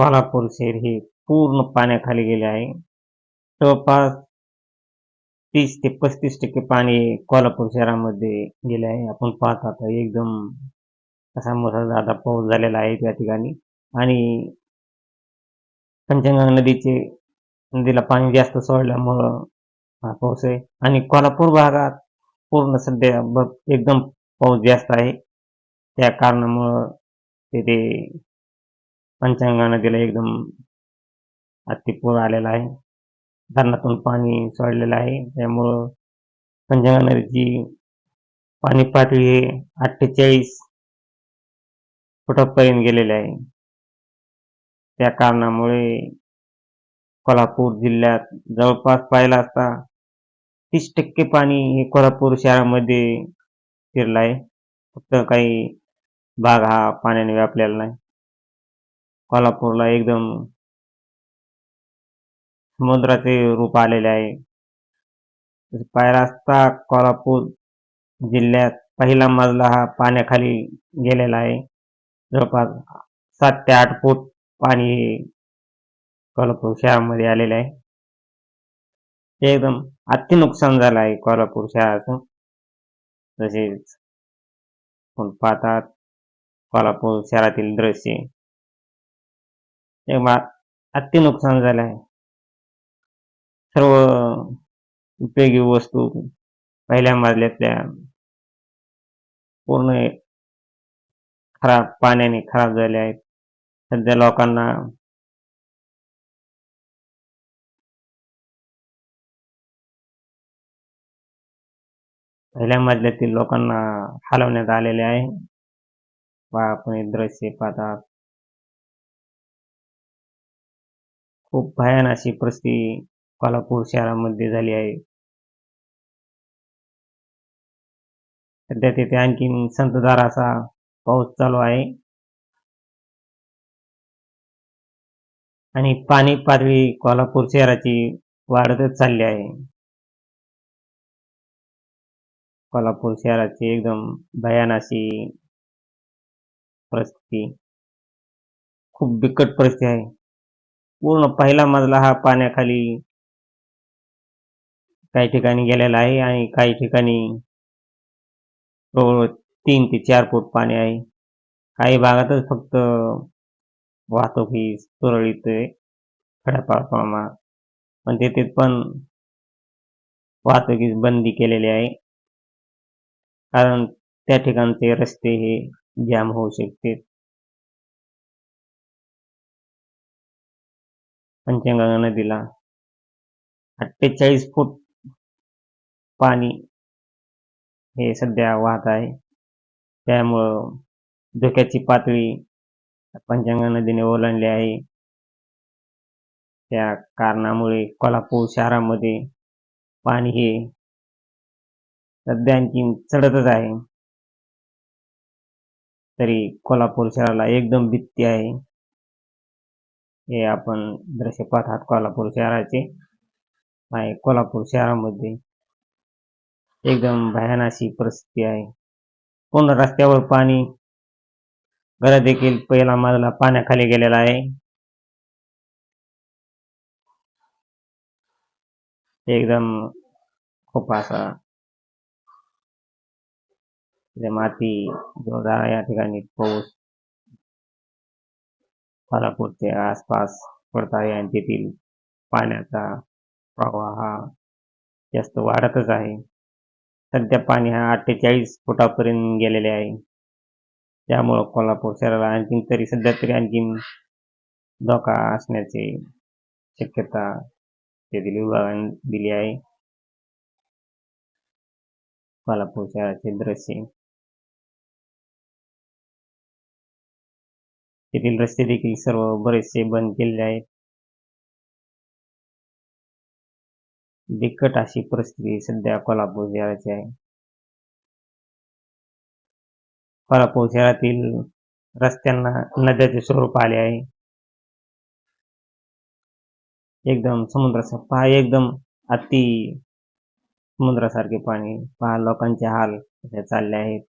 कोल्हापूर शहर हे पूर्ण पाण्याखाली गेले आहे. जवळपास तीस ते पस्तीस टक्के पाणी कोल्हापूर शहरामध्ये गेले आहे. आपण पाहत आता एकदम असा मुसळधार पाऊस झालेला आहे त्या ठिकाणी. आणि पंचगंगा नदीचे नदीला पाणी जास्त सोडल्यामुळं हा पाऊस आहे. आणि कोल्हापूर भागात पूर्ण सध्या एकदम पाऊस जास्त आहे. त्या कारणामुळं तिथे पंचगंगा नदीला एकदम अतिपूर आलेला आहे. धरणातून पाणी सोडलेलं आहे. त्यामुळं पंचंगा नदीची पाणी पातळी हे अठ्ठेचाळीस फुटापर्यंत गेलेले आहे. त्या कारणामुळे कोल्हापूर जिल्ह्यात जवळपास पाहिला असता तीस टक्के पाणी हे कोल्हापूर शहरामध्ये शिरलं आहे. फक्त काही भाग हा पाण्याने व्यापलेला नाही. कोल्हापूरला एकदम समुद्राचे रूप आलेले आहे. तसं असता कोल्हापूर जिल्ह्यात पहिला मजला हा पाण्याखाली गेलेला आहे. जवळपास सात ते आठ फूट पाणी कोल्हापूर शहरामध्ये आलेलं आहे. ते एकदम अति नुकसान झालं आहे कोल्हापूर शहराचं. तसेच आपण पाहतात कोल्हापूर शहरातील दृश्य. तेव्हा अति नुकसान झालं आहे. सर्व उपयोगी वस्तू पहिल्या मजल्यातल्या पूर्ण खराब पाण्याने खराब झाल्या आहेत. सध्या लोकांना पहिल्या मजल्यातील लोकांना हलवण्यात आलेले आहे. बा आपण हे दृश्य पाहतात खूप भयान अशी परिस्थिती कोल्हापूर शहरामध्ये झाली आहे. सध्या तिथे आणखीन संतधार असा पाऊस चालू आहे. आणि पाणी पातळी कोल्हापूर शहराची वाढतच चालली आहे. कोल्हापूर शहराची एकदम भयान अशी परिस्थिती खूप बिकट परिस्थिती आहे. पूर्ण पहिला मजला हा पाण्याखाली काही ठिकाणी गेलेला आहे आणि काही ठिकाणी जवळ तीन ते चार फूट पाणी आहे. काही भागातच फक्त वाहतूक ही सुरळीत आहे. खड्या पण तेथे पण वाहतुकीस बंदी केलेली आहे. कारण त्या ठिकाणचे रस्ते हे जाम होऊ शकते. पंचगंगा नदीला अठ्ठेचाळीस फूट पाणी हे सध्या वाहत आहे. त्यामुळं धोक्याची पातळी पंचगंगा नदीने ओलांडली आहे. त्या कारणामुळे कोल्हापूर शहरामध्ये पाणी हे सध्या आणखी चढतच आहे. तरी कोल्हापूर शहराला एकदम भीती आहे. हे आपण दृश्य पाहतात कोल्हापूर शहराचे आहे. कोल्हापूर शहरामध्ये एकदम भयान अशी परिस्थिती आहे. पूर्ण रस्त्यावर पाणी घर देखील पहिला मजला पाण्याखाली गेलेला आहे. एकदम खूप असा माती जोरदार या ठिकाणी पाऊस. कोल्हापूरचे आसपास पडत आहे आणि तेथील पाण्याचा प्रवाह हा जास्त वाढतच आहे. सध्या पाणी हा अठ्ठेचाळीस फुटापर्यंत गेलेले आहे. त्यामुळं कोल्हापूर शहराला आणखीन तरी सध्या तरी आणखीन धोका असण्याची शक्यता तेथील विभागाने दिली आहे. कोल्हापूर शहराचे दृश्य तेथील रस्ते देखील सर्व बरेचसे बंद केलेले आहेत. बिकट अशी परिस्थिती सध्या कोल्हापूर शहराची आहे. कोल्हापूर शहरातील रस्त्यांना नद्याचे स्वरूप आले आहे. एकदम समुद्राचा पहा एकदम अति समुद्रासारखे पाणी पहा लोकांचे हाल चालले आहेत.